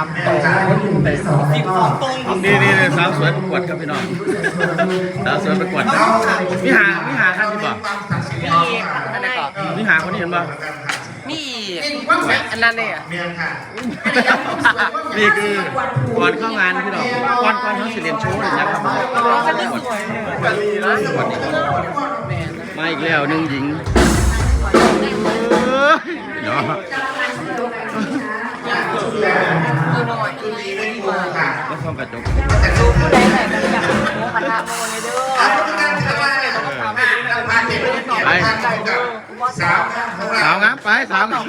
ามโตแต่สองแล้วก็นี่นี่นี่สาวสวยประกวดครับพี่น้องสาวสวยประกวดพี่หาพี่หาครับพี่บอกมีอันไหนก่อนพี่หาคนนี้เห็นป่ะมีอันนั้นเนี่ยนี่คือก่อนเข้างานพี่น้องก่อนก่อนเขาสิเรียนโชว์เลยนะครับมาอีกแล้วหนึ่งหญิงเอ้ย เนาะคือหน่อยแล้วส่องกระจกผู้ใดไหนมันอยากโม้กระทะโมเนี่ยเด้อไปสาวงามไปสาวงาม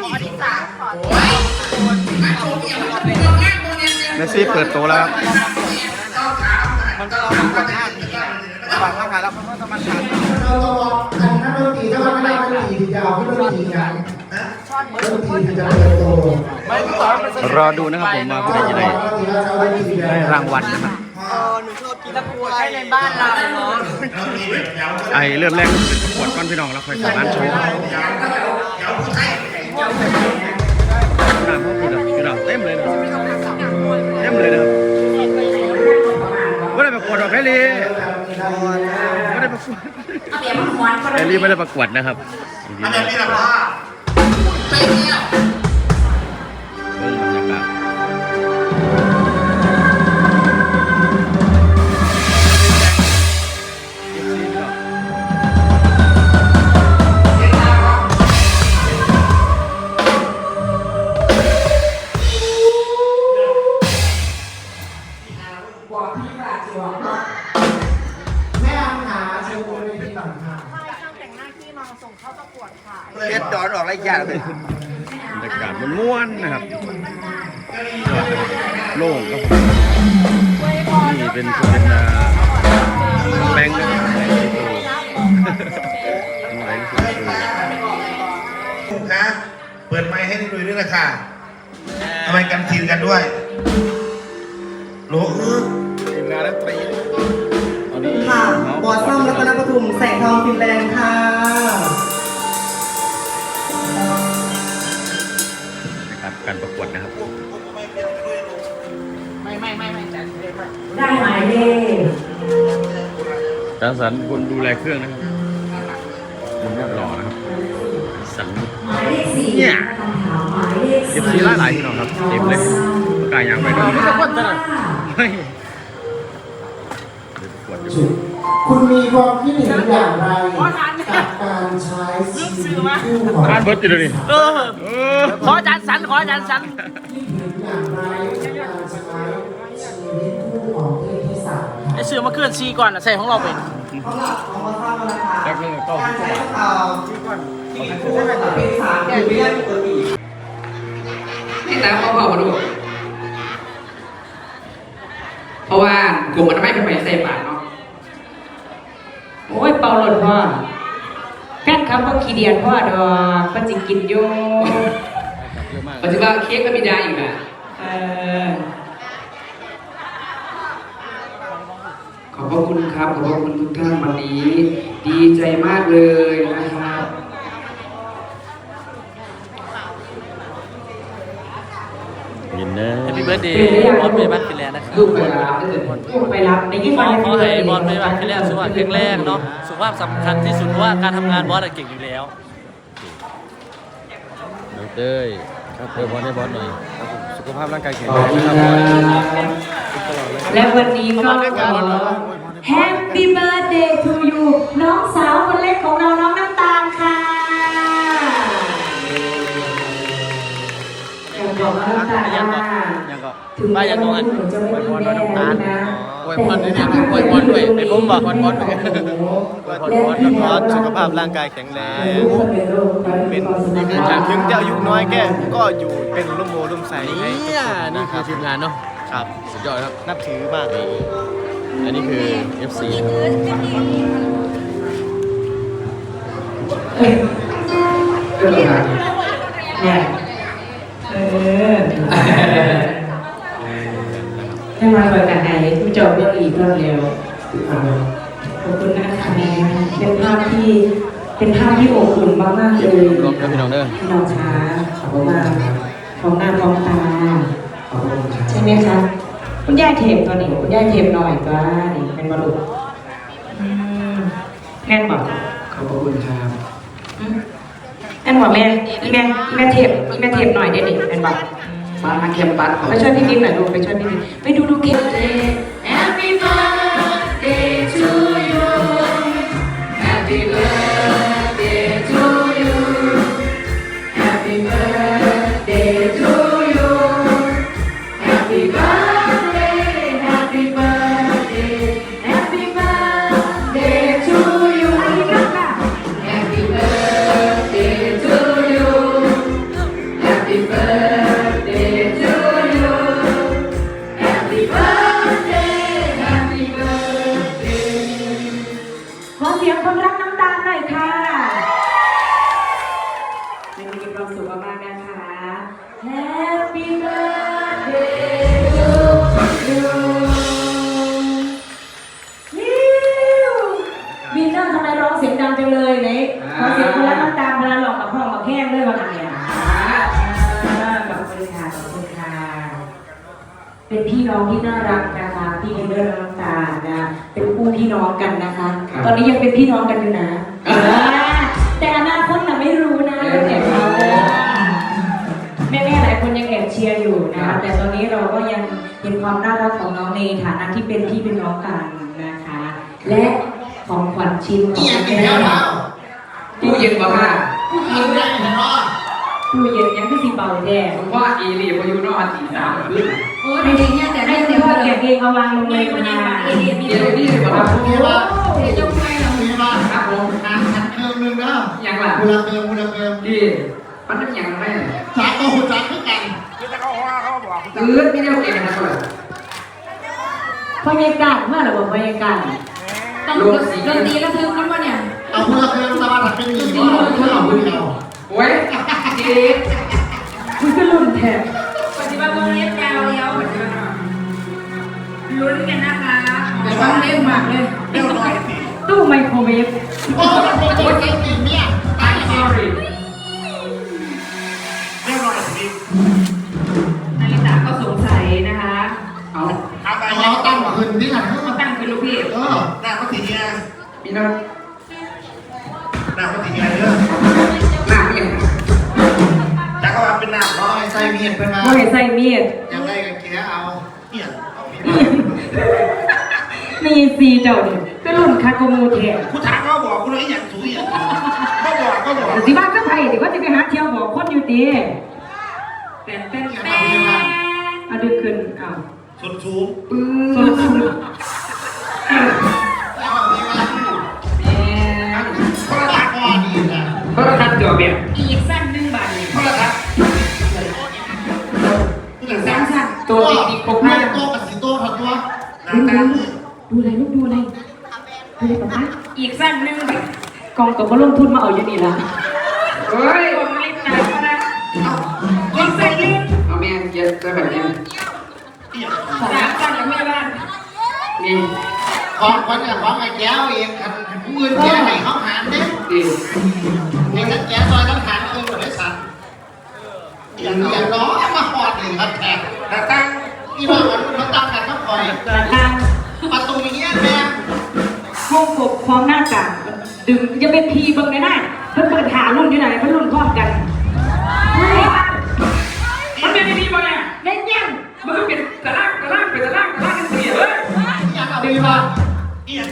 เมสซี่เปิดตัวแล้วครับมันก็เราทำกันห้าทีบางครั้งแล้วเขาก็จะมาถามเราต้องบอกอันนั้นดนตรีถ้ามันไม่ได้ดนตรีจะเอาขึ้นดนตรีกัน ดนตรีจะเติบโตไม่ก็ตอนมันรอดูนะครับผมมาผู้ใดจะได้ได้รางวัลนะครับตะกัวใช้ในบ้านเราเนาะไอเริ่มแรกเป็นประกวดก้อนพี่น้องแล้วค่อยสามารถโชว์น้ำพวกพี่น้องพี่น้องเต็มเลยนะเต็มเลยนะครับไม่ได้ประกวดหรอกแพรรี่ไม่ได้ประกวดแพรรี่ไม่ได้ประกวดนะครับจริ งๆแล้ว เบิ่งบรรยากาศางเลยบรรยากาศมันม่วนนะครับโล่งครับผมนี่เป็นเป็นอ่าแบงค์นะครับแบงค์สีโตแบงค์สีโตนะเปิดไมค์ให้ได้ดูด้วยนะค่ะทำไมกันทีนกันด้วยโหลเออทีมงานดนตรีตอนนี้ค่ะเมาส์บอสซัมรัตนปทุมแสงทองฟินแลนด์ค่ะ การประกวดนะครับ ไม่ไม่ไม่ไม่แต่ได้หมายเลขจารสันคนดูแลเครื่องนะครับมันรูปหล่อนะครับสันหมายเลขสี่เนี่ยหมายเลขเอฟซีหลายหลายๆพี่น้องครับเต็มเลยประกาศอย่างไปด้วยไม่จะพ้นตลอดเฮ้ยเดี๋ยวประกวดอยู่ คุณมีความคิดเห็นอย่างไรกับการใช้ชีวิตคู่ของอ่านเบิร์ดอยู่เลยวนี้เออเออ ขออาจารย์สัน ขออาจารย์สัน คิดเห็นอย่างไรกับการใช้ชีวิตคู่ของเพศที่สามไอเสือมาเคลื่อนซีก่อนอะใส่ของเราเป็นสำหรับของบอสซัมนะคะแป๊บนึงก็การใช้เอ่อที่คู่เป็นสามคือไม่ได้ปกติให้ตามเขาเผาดู เพราะว่ากลุ่มมันไม่เป็นไปใส่ปากเนาะ โอ้ยเป่าหล่นพ่อแฟนครับก็ขี้เดียนพ่อดอกก็จิกินโยเยอะมากปัจจุบันเค้กก็มีได้อยู่นะเออขอบพระคุณครับ ขอบพระคุณทุกท่านวันนี้ ดีใจมากเลยนะ ครับยินเนอร์ Happy birthday บอสเบย์บัตฟินแลนด์นะครับลูกไปรับลูกไปรับในยี่ขห้ออขอให้บอสเบย์บัตฟินแลนด์สุขภาพแข็งแรงเนาะสุขภาพสำคัญที่สุดเพราะว่าการทำงานบอสอะเก่งอยู่แล้วน้องเต้ยครับเต้ยบอลให้บอลหน่อยครับผมสุขภาพร่างกายแข็งแรงนะครับและวันนี้ก็ขอ Happy birthday to you น้องสาวคนเล็กของเราน้องน้ำตาลค่ะขอบคุณน้ำตาลยังก็ค่ะยังก็ถึง ป้าแม้ยังก็ว่าอันหนูจะไม่มีแม่นะอวยพรด้วยนะอวยพรด้วยในผมบอกอวยพรด้วยและที่ขอสุขภาพร่างกายแข็งแรงเป็เป็นนนี่คือจากถึงจะอายุน้อยแก่ก็อยู่เป็นร่มโพร่มใสให้ทุกเนี่ยคนนี่นะคคืรัอบทีมงานเนาะครับ สุดยอดครับ นับถือมากเลยอันนี้คือ FC เนี่ย ให้มาเปิดกันไหนผู้จบเรื่องอีกรอบเร็วขอบคุณนะคะเป็นภาพที่เป็นภาพที่อบอุ่นมากๆเลยรวมด้วยพี่น้องเด้อพี่น้องคะขอบคุณมากของหน้าของตาขอบคุณครับใช่ไหมคะคุณย่าเทปตัวนี้คุณย่าเทปหน่อยตัวนี่เป็นบอลลูนอืมแม่นบอกขอบคุณครับอืมแม่นบอกแม่อีแม่อีแม่เทปอีแม่เทปหน่อยเด็ดดิแม่นบอก ปลาเค็มปลาไปช่วยพี่กิ๊กหน่อยดูกไปช่วยพี่กิ๊กไปดูดูเค้ก Happy ไหนขอเสียงคนรักน้ำตาลพลันหลอกกับห้องกับแห้งด้วยวันนี้อะขอบคุณค่ะขอบคุณค่ะเป็นพี่น้องที่น่ารักนะคะ พี่วินเนอร์และน้ำตาลนะเป็นคู่พี่น้องกันนะคะ ตอนนี้ยังเป็นพี่น้องกันอยู่นะอ่าแต่อนาคตน่ะไม่รู้นะแล้วแต่เขาแม่ๆหลายคนยังแอบเชียร์อยู่นะคะแต่ตอนนี้เราก็ยังเห็นความน่ารักของน้องในฐานะที่เป็นพี่เป็นน้องกันนะคะ และของขวัญชิ้นของนี่ยังกินแม่แล้วเปล่า ตู้เย็นบ่ค่ะกินได้เห็นเนาะตู้เย็นยังไม่สีเบาแดงผมว่าอีรีพออยู่นอนตีสามขึ้นโอ้ยเด็กเนี่ยแต่ให้ได้คุณเดี๋ยวพ่อเดี๋เก็ยวบเองเอาวางลงเลยคนยังค่ะมาเอเดียมีเดี๋ยวนี่เลยบ่ครับโอเคว่าเดี๋ยวจงไปเราโอเคว่าครับผมงานขัดเครื่องนึงนะยังล่ะกูละเกิมกูละเกิมดีมันเป็นอย่างไรจักก็หุ่นจักขึ้นกันเออไม่ได้เอาเองนะคนพยากาศเมื่อไหร่บอกพยากาศต้องดนตรีแล้วทึกมันว่าเนี่ย เอาคุณละเกิมสบายเป็นหนีว่าเราถ้าเราคุณเราโอ้ยดีคุณก็รุ่นแทนปฏิบัติวงเล็บยาวเลี้ยวเหมือนกันลุ้นกันนะคะแต่ว่าเร็วมากเลยเร็วหน่อยสิตู้ไมโครเวฟโอ้โหเจ๊เจ๊กินเนี่ยตายสอรี่เร็วหน่อยสินาริตาก็สงสัยนะคะ เอาทำอะไรเราตั้งคืนนี่กันตั้งเป็นลูกพี่เออหน้าก็สีเงี้ยพี่น้อ เมียดไปมาโอ้ยใส่มีดยังได้กันแค่เอาเนี่ยเอามีดมีซีเจ้าเนี่ยก็รุ่นคาโกมูแทนกูถามเขาบอกกูเลยอย่างถุยอะก็บอกก็บอกสิบ้าก็ไปเดี๋ยวก็จะไปหาเที่ยวบอกคนอยู่ตีเป็นเป็นยังแม่เอาเมียมาเอาดึกขึ้นเอาส่วนสูงสนุกสนุกยังเอาเมียมาแม่โทรศัพท์ก็ดีนะโทรทัศน์จอแบบอี ดูอะไรลูกดูอะไรดูอะไรป๊าป๊าอีกสั้นหนึ่งบาทกองกับว่าลงทุนมาเอาอยู่นี่ละเฮ้ยผมเล็กหนาก็นะคนใส่ยืนเอาแม่เย็ดจะแบบนี้สามสั้นแล้วไม่บ้านนี่ของคนเนี่ยของไอ้แก้วเองคันผู้อื่นแก้ให้เขาหารเนี่ยดีในนั้นแก้ซอยต้องหารเออหมดเลยสัตว์อย่างอย่างน้อยมาหอดหนึ่งครับแขกหน้าตั้งอีบ้ามันมันตั้งกันต้องคอยทาง ประตูเงี้ยแม่ห้องกบพร้อมหน้ากากดึงจะเป็นพีเบังในหน้าเพิ่นเปิดหารุ่นอยู่ไหนเพิ่นรุ่นพร้อมกันเฮ้ยมันเป็นดีมาเนี่ยเล่นยังมันก็เป็นตะล่างตะล่างเป็นตะล่างตะล่างกันเสียเลยยังเอาดีว่าอีอย่าง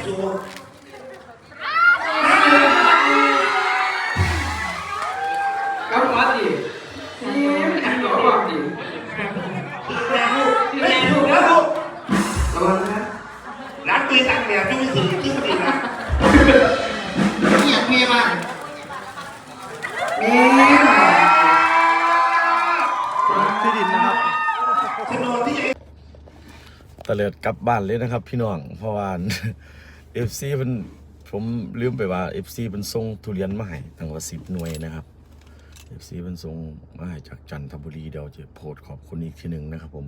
กลับบ้านเลยนะครับ พี่น้อง เพราะว่าเอฟซีเป็นผมลืมไปว่าเอฟซีเป็นส่งทุเรียนมาให้ตั้งว่าสิบหน่วยนะครับเอฟซีเป็นส่งมาให้จากจันทบุรีเดี๋ยวจะโพสขอบคุณอีกทีหนึ่งนะครับผม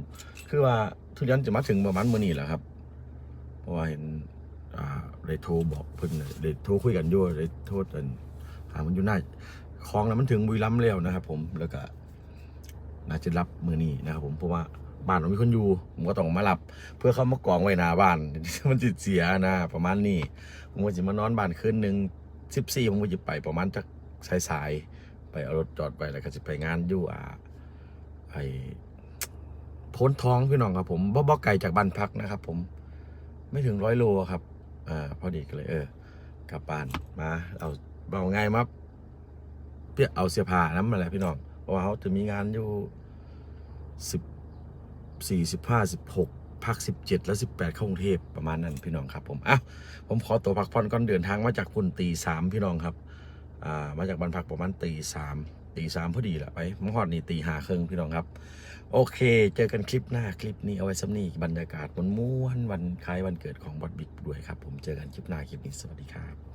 คือว่าทุเรียนจะมาถึงประมาณมื้อนี้แหละครับ เพราะว่าเห็นอ่าได้โทรบอกเพิ่นได้โทรคุยกันยู่ได้โทษกันหามันอยู่หน้าคลองแล้วมันถึงบุรีรัมย์แล้วนะครับ ผมแล้วก็น่าจะรับมือนี้นะครับ ผมเพราะว่า บ้านผมมีคนอยู่ ผมก็ต้องมารับ เพื่อเขามากองไว้หน้าบ้าน มันจิตเสียนะ ประมาณนี้ ผมก็จะมานอนบ้านคืนหนึ่งสิบสี่ผมก็จะไปประมาณจักสายๆ ไปเอารถจอดไปแล้วก็จะไปงานอยู่อ่าไอโพ้นท้องพี่น้องครับผมบ่บ่ไกลจากบ้านพักนะครับ ผมไม่ถึงร้อยโลครับอ่าพอดีก็เลย เออกลับบ้านมาเอาเอาไงายมาเพื่อเอาเสื้อผ้าน้ำมาแหละพี่น้องเพราะว่าเขาจะมีงานอยู่สิบ สี่สิบห้าสิบหกพักสิบเจ็ดและสิบแปดเข้ากรุงเทพประมาณนั้นพี่น้องครับผมอะผมขอตัวพักผ่อนก่อนเดินทางมาจากคุณตีสามพี่น้องครับอ่ามาจากบ้านพักประมาณตีสามตีสามพอดีแหละไปมหอดนี่ตีห้าครึ่งพี่น้องครับ โอเค เจอกันคลิปหน้าคลิปนี้เอาไว้สำนีบรรยากาศม้วนๆวันคล้ายวันเกิดของบอดบิ๊กด้วยครับ ผมเจอกันคลิปหน้าคลิปนี้สวัสดีครับ